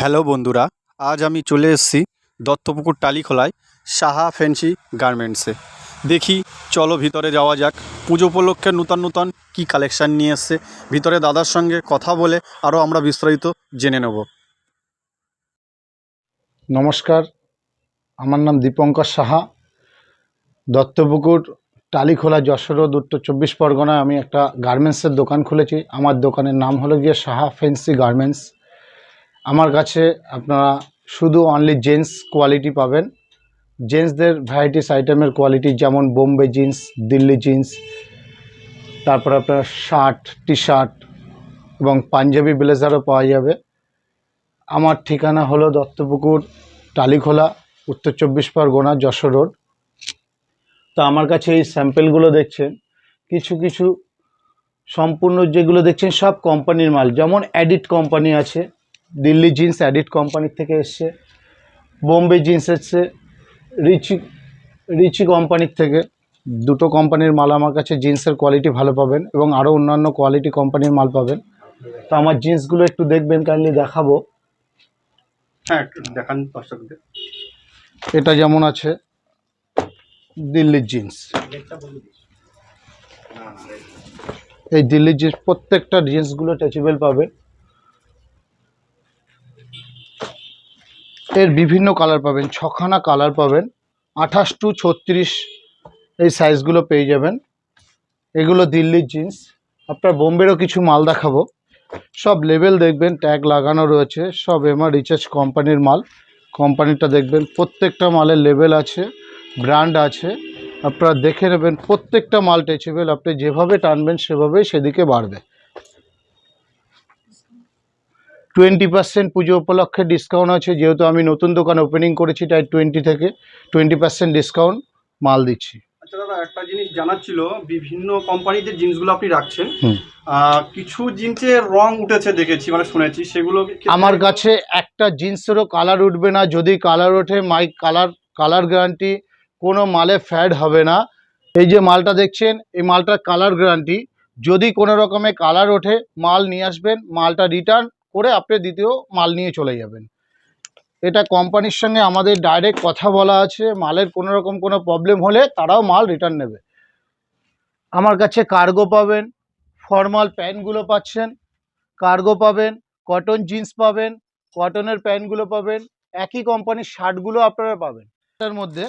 Hello বন্ধুরা, আজ আমি চলে এসেছি দত্তপুকুর টালিখোলায় সাহা ফ্যান্সি গার্মেন্টসে। দেখি, চলো ভিতরে যাওয়া যাক। পুজো উপলক্ষে নূতন নূতন কী কালেকশান নিয়ে এসছে? ভিতরে দাদার সঙ্গে কথা বলে আরও আমরা বিস্তারিত জেনে নেব। নমস্কার, আমার নাম দীপঙ্কর সাহা। দত্তপুকুর টালিখোলা যশোর উত্তর চব্বিশ পরগনায় আমি একটা গার্মেন্টসের দোকান খুলেছি। আমার দোকানের নাম হলো গিয়ে সাহা ফেন্সি গার্মেন্টস। আমার কাছে আপনারা শুধু অনলি জেন্টস কোয়ালিটি পাবেন। জেন্টসদের ভ্যারাইটিস আইটেমের কোয়ালিটি যেমন বোম্বে জিন্স দিল্লি জিন্স তারপর আপনার শার্ট টি শার্ট এবং পাঞ্জাবি ব্লেজারও পাওয়া যাবে। আমার ঠিকানা হলো দত্তপুকুর, টালিখোলা, উত্তর চব্বিশ পরগনা, যশোর রোড। তো আমার কাছে এই স্যাম্পেলগুলো দেখছেন, কিছু কিছু সম্পূর্ণ যেগুলো দেখছেন সব কোম্পানির মাল, যেমন অ্যাডিট কোম্পানি আছে। দিল্লি জিন্স অ্যাডিট কোম্পানির থেকে এসছে বোম্বে জিন্স এসছে রিচি রিচি কোম্পানির থেকে। দুটো কোম্পানির মাল আমার কাছে জিন্সের কোয়ালিটি ভালো পাবেন এবং আরও অন্যান্য কোয়ালিটি কোম্পানির মাল পাবেন। তো আমার জিন্সগুলো একটু দেখবেন কাইন্ডলি দেখাবো। হ্যাঁ একটু দেখান দর্শকদের। এটা যেমন আছে দিল্লির জিন্স। এই দিল্লির জিন্স প্রত্যেকটা জিন্সগুলো টাচেবল পাবেন। এর বিভিন্ন কালার পাবেন, ছখানা কালার পাবেন, আঠাশ টু ছত্রিশ এই সাইজগুলো পেয়ে যাবেন। এগুলো দিল্লির জিন্স আপনার বোম্বেরও কিছু মাল দেখাবো। সব লেভেল দেখবেন ট্যাগ লাগানো রয়েছে, সব এমআর রিচার্জ কোম্পানির মাল। কোম্পানিটা দেখবেন, প্রত্যেকটা মালের লেভেল আছে ব্র্যান্ড আছে। আপনারা দেখে নেবেন, প্রত্যেকটা মাল টেচেবেল আপনি যেভাবে টানবেন, সেভাবেই সেদিকে বাড়বে। টোয়েন্টি পার্সেন্ট পুজো উপলক্ষে ডিসকাউন্ট আছে। যেহেতু আমি নতুন দোকান ওপেনিং করেছি তাই টোয়েন্টি থেকে টোয়েন্টি পার্সেন্ট ডিসকাউন্ট মাল দিচ্ছি। আচ্ছা দাদা একটা জিনিস জানার ছিল বিভিন্ন কোম্পানিতে জিন্সগুলো আপনি রাখছেন। কিছু জিন্সের রং উঠেছে দেখেছি মানে শুনেছি সেগুলো আমার কাছে একটা জিন্সেরও কালার উঠবে না। যদি কালার ওঠে মাই কালার কালার গ্যারান্টি কোনো মালে ফ্যাড হবে না। এই যে মালটা দেখছেন এই মালটার কালার গ্যারান্টি যদি কোনো রকমে কালার ওঠে মাল নিয়ে আসবেন মালটা রিটার্ন করে আপনি দ্বিতীয় মাল নিয়ে চলে যাবেন। এটা কোম্পানির সঙ্গে আমাদের ডাইরেক্ট কথা বলা আছে, মালের কোনো রকম কোনো প্রবলেম হলে তারাও মাল রিটার্ন নেবে। আমার কাছে কার্গো পাবেন ফর্মাল প্যান্টগুলো পাচ্ছেন কার্গো পাবেন কটন জিন্স পাবেন কটনের প্যান্টগুলো পাবেন, একই কোম্পানির শার্টগুলো আপনারা পাবেন। তার মধ্যে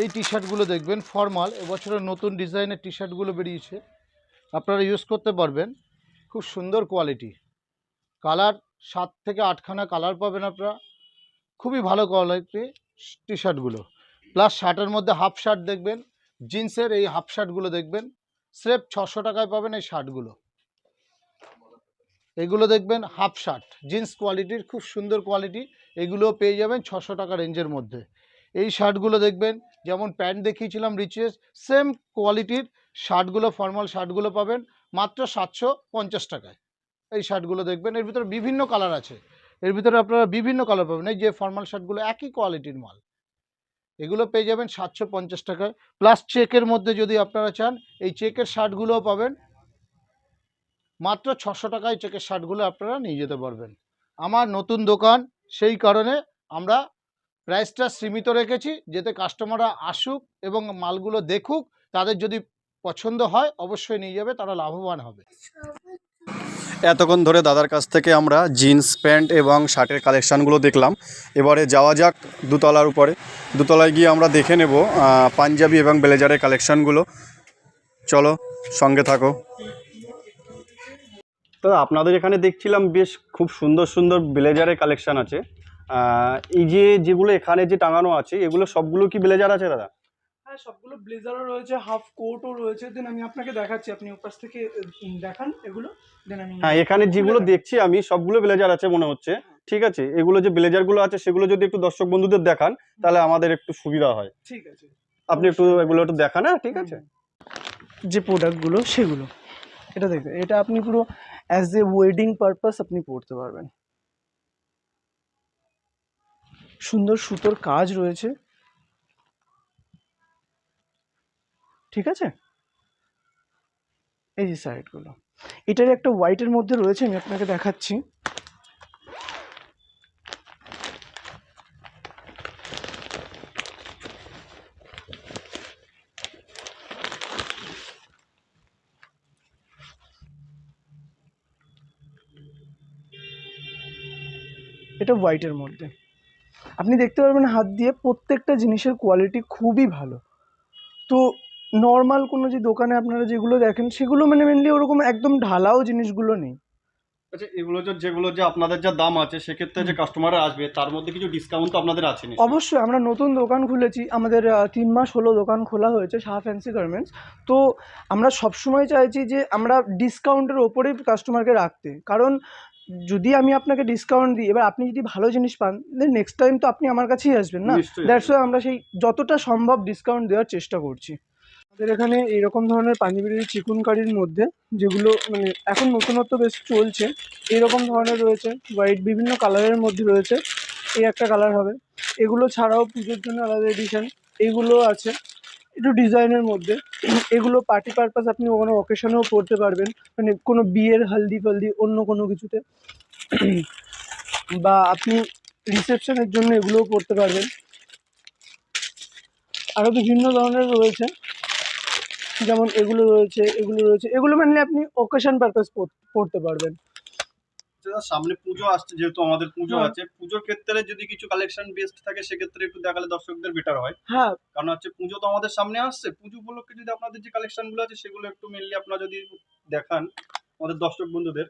এই টি শার্টগুলো দেখবেন ফর্মাল এবছরের নতুন ডিজাইনের টি শার্টগুলো বেরিয়েছে। আপনারা ইউজ করতে পারবেন, খুব সুন্দর কোয়ালিটি কালার সাত থেকে আটখানা কালার পাবেন আপনারা। খুবই ভালো কোয়ালিটি টি শার্টগুলো প্লাস শার্টের মধ্যে হাফ শার্ট দেখবেন জিন্সের এই হাফ শার্টগুলো দেখবেন। স্রেফ ছশো টাকায় পাবেন এই শার্টগুলো এগুলো দেখবেন হাফ শার্ট জিন্স কোয়ালিটির খুব সুন্দর কোয়ালিটি এগুলো পেয়ে যাবেন ছশো টাকা রেঞ্জের মধ্যে। এই শার্টগুলো দেখবেন, যেমন প্যান্ট দেখিয়েছিলাম রিচেস সেম কোয়ালিটির শার্টগুলো ফর্মাল শার্টগুলো পাবেন মাত্র সাতশো পঞ্চাশ টাকায়। এই শার্টগুলো দেখবেন। এর ভিতরে বিভিন্ন কালার আছে। এর ভিতরে আপনারা বিভিন্ন কালার পাবেন। এই যে ফর্মাল শার্টগুলো একই কোয়ালিটির মাল। এগুলো পেয়ে যাবেন সাতশো পঞ্চাশ টাকায়। প্লাস চেকের মধ্যে যদি আপনারা চান, এই চেকের শার্টগুলোও পাবেন। মাত্র ছশো টাকায় চেকের শার্টগুলো আপনারা নিয়ে যেতে পারবেন। আমার নতুন দোকান, সেই কারণে আমরা প্রাইসটা সীমিত রেখেছি, যাতে কাস্টমাররা আসুক এবং মালগুলো দেখুক, তাদের যদি পছন্দ হয়, অবশ্যই নিয়ে যাবে, তারা লাভবান হবে। এতক্ষণ ধরে দাদার কাছ থেকে আমরা জিন্স, প্যান্ট এবং শার্টের কালেকশানগুলো দেখলাম। এবারে যাওয়া যাক দুতলার উপরে। দুতলায় গিয়ে আমরা দেখে নেব পাঞ্জাবি এবং ব্লেজারের কালেকশানগুলো। চলো, সঙ্গে থাকো। তো আপনাদের এখানে দেখছিলাম বেশ খুব সুন্দর সুন্দর ব্লেজারের কালেকশান আছে। এই যে যেগুলো এখানে যে টাঙানো আছে, এগুলো সবগুলো কি ব্লেজার আছে দাদা? হ্যাঁ সবগুলো ব্লেজারও রয়েছে হাফ কোটও রয়েছে দেন আমি আপনাকে দেখাচ্ছি আপনি ওপাশ থেকে দেখান এগুলো দেন আমি হ্যাঁ এখানে যেগুলো দেখছি আমি সবগুলো ব্লেজার আছে মনে হচ্ছে ঠিক আছে? এগুলো যে ব্লেজারগুলো আছে সেগুলো যদি একটু দর্শক বন্ধুদের দেখান তাহলে আমাদের একটু সুবিধা হয়। ঠিক আছে। আপনি একটু এগুলো একটু দেখান হ্যাঁ ঠিক আছে? যে প্রোডাক্টগুলো সেগুলো। এটা দেখবেন এটা আপনি পুরো অ্যাজ এ ওয়েডিং পারপাস আপনি পড়তে পারবেন। সুন্দর সুতোর কাজ রয়েছে। ঠিক আছে? এই যে সাইডগুলো এটার একটা হোয়াইটের মধ্যে রয়েছে, আমি আপনাকে দেখাচ্ছি। এটা হোয়াইটের মধ্যে। আপনি দেখতে পারবেন হাত দিয়ে প্রত্যেকটা জিনিসের কোয়ালিটি খুবই ভালো। তো নর্মাল কোনো যে দোকানে আপনারা যেগুলো দেখেন সেগুলো মানে মেনলি ওরকম একদম ঢালাও জিনিসগুলো নেই। আচ্ছা এগুলো যে যেগুলো যে আপনাদের যা দাম আছে সেক্ষেত্রে যে কাস্টমাররা আসবে তার মধ্যে কিছু ডিসকাউন্ট তো আপনাদের আছে অবশ্যই আমরা নতুন দোকান খুলেছি আমাদের তিন মাস হলো দোকান খোলা হয়েছে শাহ ফ্যান্সি গার্মেন্টস তো আমরা সবসময় চাইছি যে আমরা ডিসকাউন্টের ওপরেই কাস্টমারকে রাখতে। কারণ যদি আমি আপনাকে ডিসকাউন্ট দিই এবার আপনি যদি ভালো জিনিস পান দেন নেক্সট টাইম তো আপনি আমার কাছেই আসবেন না। দ্যাটস আমরা সেই যতটা সম্ভব ডিসকাউন্ট দেওয়ার চেষ্টা করছি। আমাদের এখানে এইরকম ধরনের পাঞ্জাবির চিকুনকারির মধ্যে যেগুলো মানে এখন নতুনত্ব বেশ চলছে, এরকম ধরনের রয়েছে হোয়াইট বিভিন্ন কালারের মধ্যে রয়েছে, এই একটা কালার হবে। এগুলো ছাড়াও পুজোর জন্য আলাদা এডিশান এগুলো আছে একটু ডিজাইনের মধ্যে। এগুলো পার্টি পারপাস আপনি কোনো অকেশনেও পরতে পারবেন মানে কোনো বিয়ের হলদি ফালদি অন্য কোনো কিছুতে। বা আপনি রিসেপশনের জন্য এগুলোও পরতে পারবেন। আরও বিভিন্ন ধরনের রয়েছে। যেমন এগুলো রয়েছে এগুলো রয়েছে। এগুলো মানে আপনি অকেশন পারপাস পড়তে পারবেন। আচ্ছা, সামনে পুজো আসছে যেহেতু আমাদের পুজো হ্যাঁ। আছে পুজোর ক্ষেত্রে যদি কিছু কালেকশন বেস্ট থাকে সেক্ষেত্রে একটু দেখালে দর্শকদের বেটার হয়। হ্যাঁ। কারণ হচ্ছে পুজো তো আমাদের সামনে আসছে পুজো উপলক্ষে যদি আপনাদের যে কালেকশনগুলো আছে সেগুলো একটু মেনলি আপনারা যদি দেখান আমাদের দর্শক বন্ধুদের।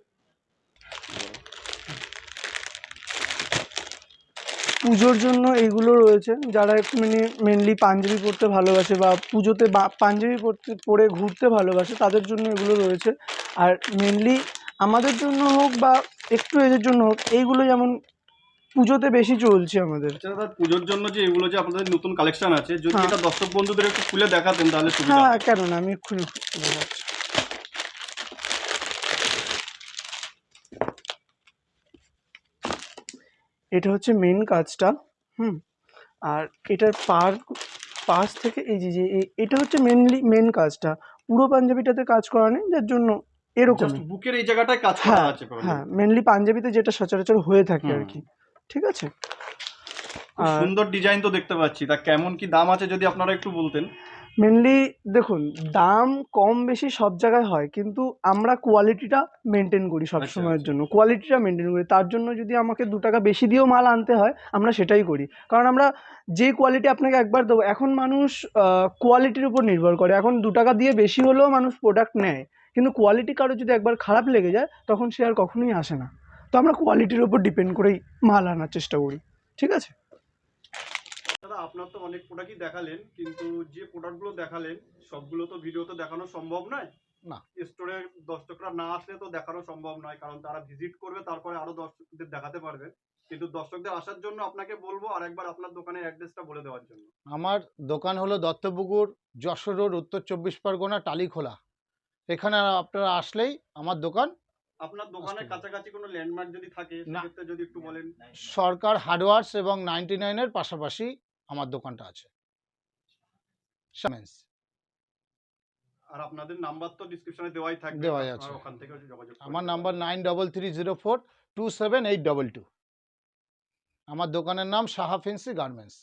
পুজোর জন্য এইগুলো রয়েছে যারা একটু মানে মেনলি পাঞ্জাবি পরতে ভালোবাসে বা পুজোতে বা- পাঞ্জাবি পরতে পরে ঘুরতে ভালোবাসে তাদের জন্য এগুলো রয়েছে। আর মেনলি আমাদের জন্য হোক বা একটু এদের জন্য হোক এইগুলো যেমন পুজোতে বেশি চলছে আমাদের। আচ্ছা দাদা পুজোর জন্য যে এগুলো যে আপনাদের নতুন কালেকশন আছে যদি হ্যাঁ। এটা দর্শক বন্ধুদের একটু খুলে দেখাতেন তাহলে সুবিধা হ্যাঁ কেন না আমি এক্ষুনি দেখাচ্ছি। এটা হচ্ছে মেন কাজটা হুম? আর এটার পার পাশ থেকে এই যে এটা হচ্ছে মেনলি মেন কাজটা। পুরো পাঞ্জাবিটাতে কাজ করা নেই যার জন্য এরকম বুকের এই জায়গাটায় কাজ করা হ্যাঁ আছে হ্যাঁ মেনলি পাঞ্জাবিতে যেটা সচরাচর হয়ে থাকে আর কি ঠিক আছে? সুন্দর ডিজাইন তো দেখতে পাচ্ছি। তা কেমন কি দাম আছে যদি আপনারা একটু বলতেন? মেনলি দেখুন দাম কম বেশি সব জায়গায় হয় কিন্তু আমরা কোয়ালিটিটা মেনটেন করি সব আচ্ছা, সময়ের আচ্ছা। জন্য। কোয়ালিটিটা মেনটেন করি। তার জন্য যদি আমাকে দু টাকা বেশি দিয়েও মাল আনতে হয় আমরা সেটাই করি। কারণ আমরা যে কোয়ালিটি আপনাকে একবার দেবো এখন মানুষ কোয়ালিটির উপর নির্ভর করে। এখন দু টাকা দিয়ে বেশি হলেও মানুষ প্রোডাক্ট নেয়। কিন্তু কোয়ালিটি কারও যদি একবার খারাপ লেগে যায় তখন সে আর কখনোই আসে না। তো আমরা কোয়ালিটির উপর ডিপেন্ড করেই মাল আনার চেষ্টা করি। ঠিক আছে? দাদা আপনার তো অনেক প্রোডাক্টই দেখালেন কিন্তু যে প্রোডাক্টগুলো দেখালেন সবগুলো তো ভিডিওতে দেখানো সম্ভব নয়? না। স্টোরে দর্শকরা না আসলে তো দেখানো সম্ভব নয় কারণ তারা ভিজিট করবে তারপরে আরও দর্শকদের দেখাতে পারবে। কিন্তু দর্শকদের আসার জন্য আপনাকে বলব আর একবার আপনার দোকানের অ্যাড্রেসটা বলে দেওয়ার জন্য। আমার দোকান হলো দত্তপুকুর যশোর রোড উত্তর চব্বিশ পরগনা টালিখোলা। এখানে আপনারা আসলেই আমার দোকান আপনার দোকানের কাছাকাছি কোনো ল্যান্ডমার্ক যদি থাকে। সেক্ষেত্রে যদি একটু বলেন। সরকার হার্ডওয়ার্স এবং নাইনটি নাইনের পাশাপাশি আমার দোকানটা আছে। আর আপনাদের নাম্বার তো ডিসক্রিপশনে দেওয়াই থাকবে। দেওয়াই আছে। ওখান থেকে যোগাযোগ আমার number nine double three zero four two seven eight double two আমার দোকানের নাম সাহা ফেন্সি গার্মেন্টস।